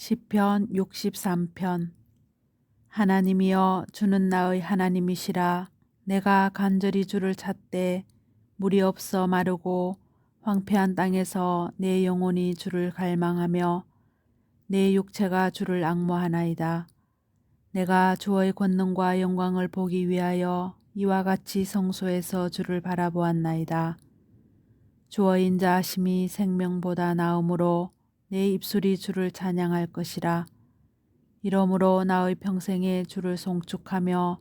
시편 63편 하나님이여 주는 나의 하나님이시라 내가 간절히 주를 찾되 물이 없어 마르고 황폐한 땅에서 내 영혼이 주를 갈망하며 내 육체가 주를 악모하나이다. 내가 주의 권능과 영광을 보기 위하여 이와 같이 성소에서 주를 바라보았나이다. 주의 인자하심이 생명보다 나음으로 내 입술이 주를 찬양할 것이라. 이러므로 나의 평생에 주를 송축하며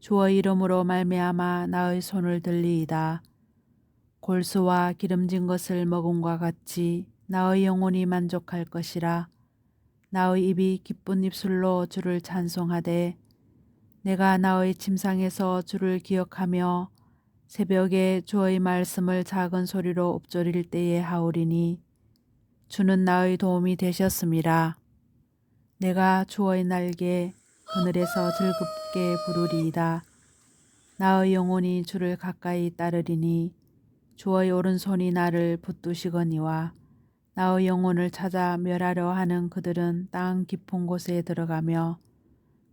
주의 이름으로 말미암아 나의 손을 들리이다. 골수와 기름진 것을 먹음과 같이 나의 영혼이 만족할 것이라. 나의 입이 기쁜 입술로 주를 찬송하되 내가 나의 침상에서 주를 기억하며 새벽에 주의 말씀을 작은 소리로 읊조릴 때에 하오리니 주는 나의 도움이 되셨음이라. 내가 주의 날개 하늘에서 즐겁게 부르리이다. 나의 영혼이 주를 가까이 따르리니 주의 오른손이 나를 붙드시거니와 나의 영혼을 찾아 멸하려 하는 그들은 땅 깊은 곳에 들어가며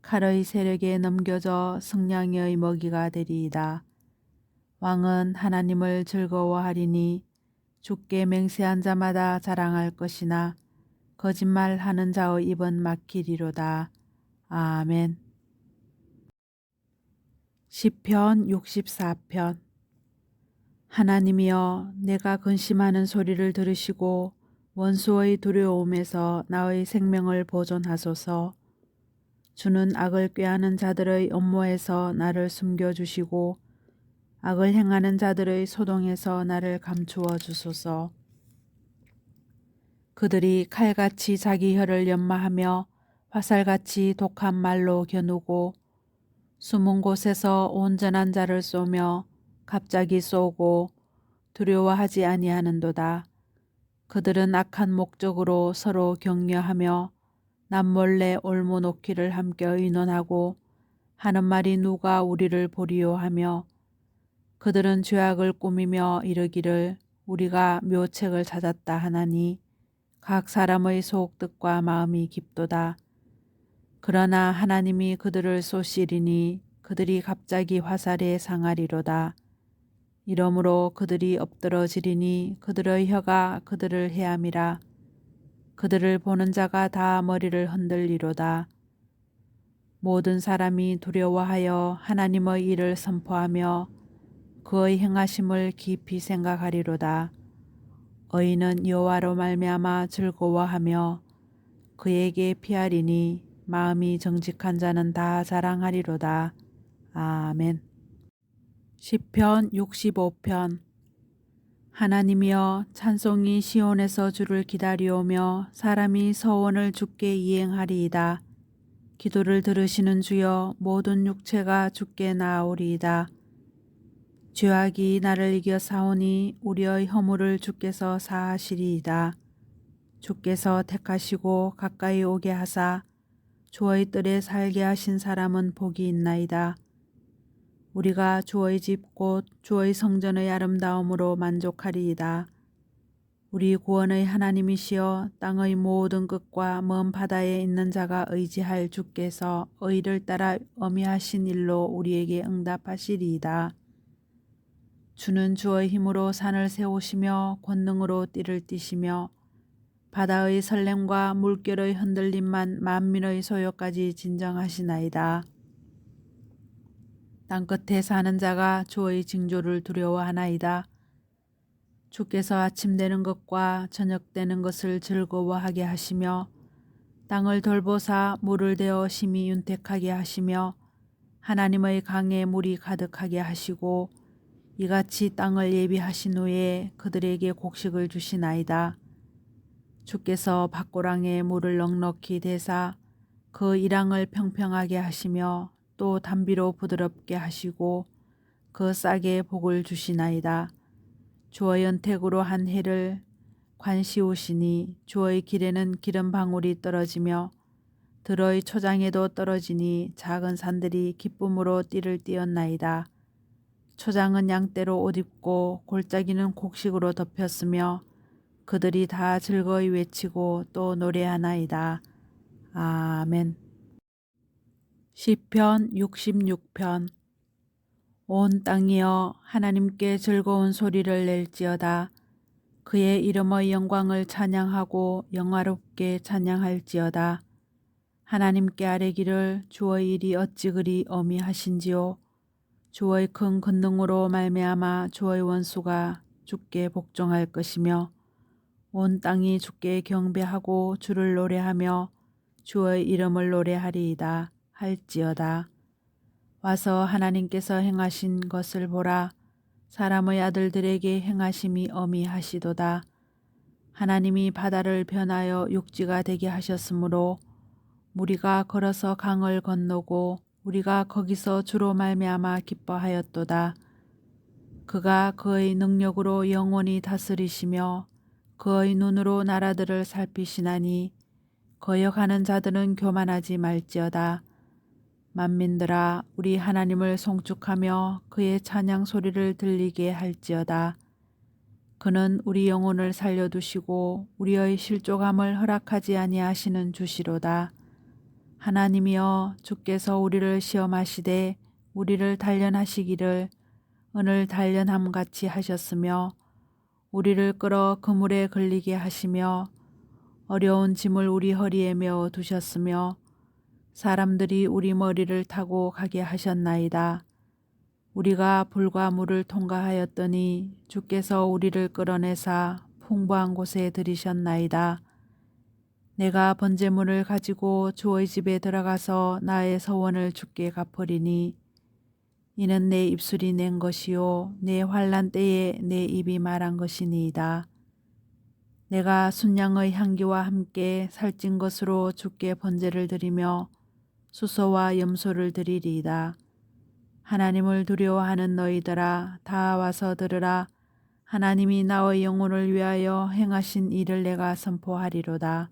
칼의 세력에 넘겨져 승냥이의 먹이가 되리이다. 왕은 하나님을 즐거워하리니 주께 맹세한 자마다 자랑할 것이나 거짓말하는 자의 입은 막히리로다. 아멘. 시편 64편 하나님이여 내가 근심하는 소리를 들으시고 원수의 두려움에서 나의 생명을 보존하소서. 주는 악을 꾀하는 자들의 업무에서 나를 숨겨주시고 악을 행하는 자들의 소동에서 나를 감추어 주소서. 그들이 칼같이 자기 혀를 연마하며 화살같이 독한 말로 겨누고 숨은 곳에서 온전한 자를 쏘며 갑자기 쏘고 두려워하지 아니하는도다. 그들은 악한 목적으로 서로 격려하며 남몰래 올무놓기를 함께 의논하고 하는 말이 누가 우리를 보리요 하며 그들은 죄악을 꾸미며 이르기를 우리가 묘책을 찾았다 하나니 각 사람의 속뜻과 마음이 깊도다. 그러나 하나님이 그들을 쏘시리니 그들이 갑자기 화살에 상하리로다. 이러므로 그들이 엎드러지리니 그들의 혀가 그들을 해함이라. 그들을 보는 자가 다 머리를 흔들리로다. 모든 사람이 두려워하여 하나님의 일을 선포하며 그의 행하심을 깊이 생각하리로다. 의인은 여호와로 말미암아 즐거워하며 그에게 피하리니 마음이 정직한 자는 다 자랑하리로다. 아멘. 시편 65편 하나님이여 찬송이 시온에서 주를 기다리오며 사람이 서원을 주께 이행하리이다. 기도를 들으시는 주여 모든 육체가 주께 나아오리이다. 죄악이 나를 이겨 싸우니 우리의 허물을 주께서 사하시리이다. 주께서 택하시고 가까이 오게 하사 주의 뜰에 살게 하신 사람은 복이 있나이다. 우리가 주의 집 곧 주의 성전의 아름다움으로 만족하리이다. 우리 구원의 하나님이시여 땅의 모든 끝과 먼 바다에 있는 자가 의지할 주께서 의를 따라 어미하신 일로 우리에게 응답하시리이다. 주는 주의 힘으로 산을 세우시며 권능으로 띠를 띠시며 바다의 설렘과 물결의 흔들림만 만민의 소요까지 진정하시나이다. 땅끝에 사는 자가 주의 징조를 두려워하나이다. 주께서 아침 되는 것과 저녁 되는 것을 즐거워하게 하시며 땅을 돌보사 물을 대어 심히 윤택하게 하시며 하나님의 강에 물이 가득하게 하시고 이같이 땅을 예비하신 후에 그들에게 곡식을 주시나이다. 주께서 밭고랑에 물을 넉넉히 대사 그 이랑을 평평하게 하시며 또 담비로 부드럽게 하시고 그 싹에 복을 주시나이다. 주의 연택으로 한 해를 관시우시니 주의 길에는 기름 방울이 떨어지며 들의 초장에도 떨어지니 작은 산들이 기쁨으로 띠를 띄었나이다. 초장은 양떼로 옷 입고 골짜기는 곡식으로 덮였으며 그들이 다 즐거이 외치고 또 노래하나이다. 아멘. 시편 66편 온 땅이여 하나님께 즐거운 소리를 낼지어다. 그의 이름의 영광을 찬양하고 영화롭게 찬양할지어다. 하나님께 아뢰기를 주의 일이 어찌 그리 어미하신지요. 주의 큰 권능으로 말미암아 주의 원수가 주께 복종할 것이며 온 땅이 주께 경배하고 주를 노래하며 주의 이름을 노래하리이다 할지어다. 와서 하나님께서 행하신 것을 보라. 사람의 아들들에게 행하심이 어미하시도다. 하나님이 바다를 변하여 육지가 되게 하셨으므로 우리가 걸어서 강을 건너고 우리가 거기서 주로 말미암아 기뻐하였도다. 그가 그의 능력으로 영원히 다스리시며 그의 눈으로 나라들을 살피시나니 거역하는 자들은 교만하지 말지어다. 만민들아 우리 하나님을 송축하며 그의 찬양 소리를 들리게 할지어다. 그는 우리 영혼을 살려두시고 우리의 실족함을 허락하지 아니하시는 주시로다. 하나님이여 주께서 우리를 시험하시되 우리를 단련하시기를 은을 단련함 같이 하셨으며 우리를 끌어 그물에 걸리게 하시며 어려운 짐을 우리 허리에 메어 두셨으며 사람들이 우리 머리를 타고 가게 하셨나이다. 우리가 불과 물을 통과하였더니 주께서 우리를 끌어내사 풍부한 곳에 들이셨나이다. 내가 번제물을 가지고 주의 집에 들어가서 나의 서원을 주께 갚으리니 이는 내 입술이 낸 것이요 내 환란 때에 내 입이 말한 것이니이다. 내가 순양의 향기와 함께 살찐 것으로 주께 번제를 드리며 수소와 염소를 드리리이다. 하나님을 두려워하는 너희들아 다 와서 들으라. 하나님이 나의 영혼을 위하여 행하신 일을 내가 선포하리로다.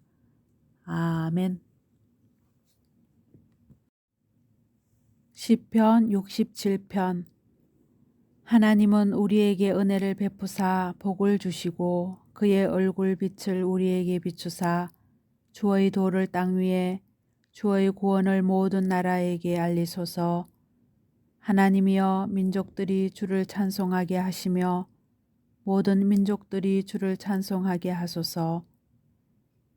아멘. 시편 67편. 하나님은 우리에게 은혜를 베푸사 복을 주시고 그의 얼굴 빛을 우리에게 비추사 주의 도를 땅 위에 주의 구원을 모든 나라에게 알리소서. 하나님이여 민족들이 주를 찬송하게 하시며 모든 민족들이 주를 찬송하게 하소서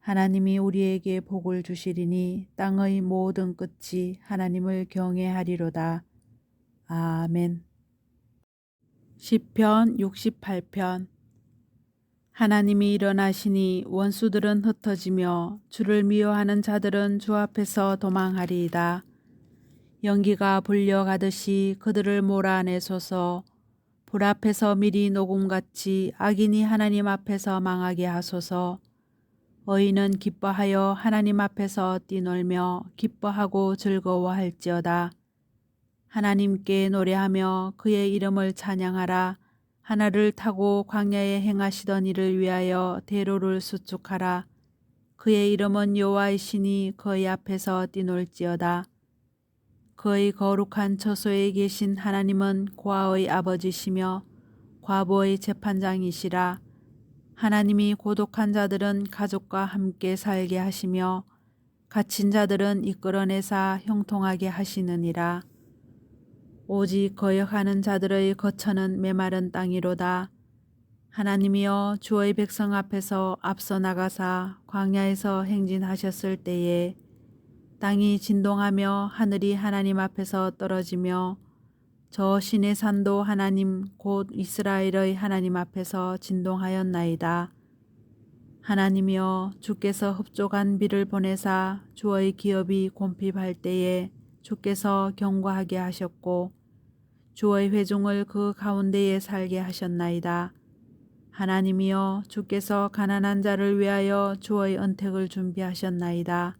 하나님이 우리에게 복을 주시리니 땅의 모든 끝이 하나님을 경외하리로다. 아멘. 시편 68편 하나님이 일어나시니 원수들은 흩어지며 주를 미워하는 자들은 주 앞에서 도망하리이다. 연기가 불려가듯이 그들을 몰아내소서 불 앞에서 미리 녹음같이 악인이 하나님 앞에서 망하게 하소서 의인은 기뻐하여 하나님 앞에서 뛰놀며 기뻐하고 즐거워할지어다. 하나님께 노래하며 그의 이름을 찬양하라. 하나를 타고 광야에 행하시던 일을 위하여 대로를 수축하라. 그의 이름은 여호와이시니 그의 앞에서 뛰놀지어다. 그의 거룩한 처소에 계신 하나님은 고아의 아버지시며 과부의 재판장이시라. 하나님이 고독한 자들은 가족과 함께 살게 하시며 갇힌 자들은 이끌어내사 형통하게 하시느니라. 오직 거역하는 자들의 거처는 메마른 땅이로다. 하나님이여 주의 백성 앞에서 앞서 나가사 광야에서 행진하셨을 때에 땅이 진동하며 하늘이 하나님 앞에서 떨어지며 저 신의 산도 하나님 곧 이스라엘의 하나님 앞에서 진동하였나이다. 하나님이여 주께서 흡족한 비를 보내사 주의 기업이 곰핍할 때에 주께서 경고하게 하셨고 주의 회중을 그 가운데에 살게 하셨나이다. 하나님이여 주께서 가난한 자를 위하여 주의 은택을 준비하셨나이다.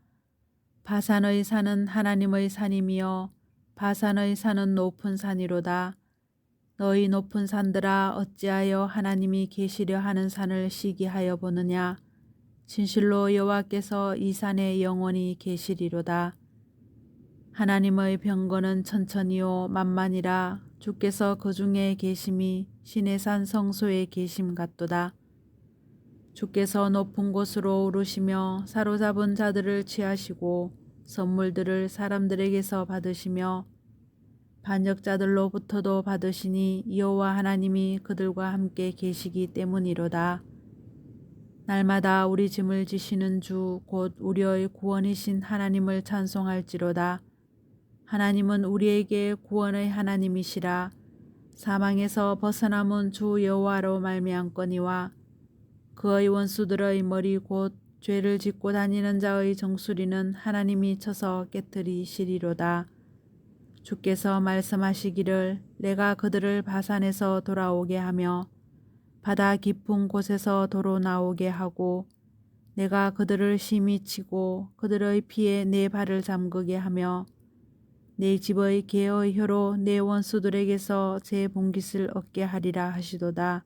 바산의 산은 하나님의 산이며 바산의 산은 높은 산이로다. 너희 높은 산들아 어찌하여 하나님이 계시려 하는 산을 시기하여 보느냐 진실로 여호와께서 이 산에 영원히 계시리로다. 하나님의 병거는 천천히요 만만이라 주께서 그 중에 계심이 신의 산 성소에 계심 같도다. 주께서 높은 곳으로 오르시며 사로잡은 자들을 취하시고 선물들을 사람들에게서 받으시며 반역자들로부터도 받으시니 여호와 하나님이 그들과 함께 계시기 때문이로다. 날마다 우리 짐을 지시는 주 곧 우리의 구원이신 하나님을 찬송할지로다. 하나님은 우리에게 구원의 하나님이시라. 사망에서 벗어남은 주 여호와로 말미암거니와 그의 원수들의 머리 곧 죄를 짓고 다니는 자의 정수리는 하나님이 쳐서 깨뜨리시리로다. 주께서 말씀하시기를 내가 그들을 바산에서 돌아오게 하며 바다 깊은 곳에서 도로 나오게 하고 내가 그들을 심히 치고 그들의 피에 내 발을 잠그게 하며 내 집의 개의 혀로 내 원수들에게서 제 봉깃을 얻게 하리라 하시도다.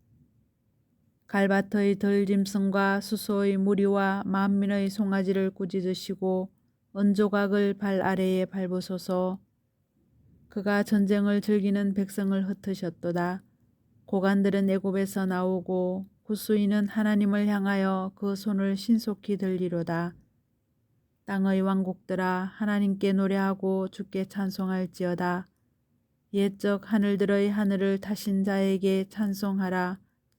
갈밭의 덜짐승과 수소의 무리와 만민의 송아지를 꾸짖으시고 은조각을 발 아래에 밟으소서. 그가 전쟁을 즐기는 백성을 흩으셨도다. 고관들은 애굽에서 나오고 구수인은 하나님을 향하여 그 손을 신속히 들리로다. 땅의 왕국들아 하나님께 노래하고 주께 찬송할지어다. 옛적 하늘들의 하늘을 타신 자에게 찬송하라.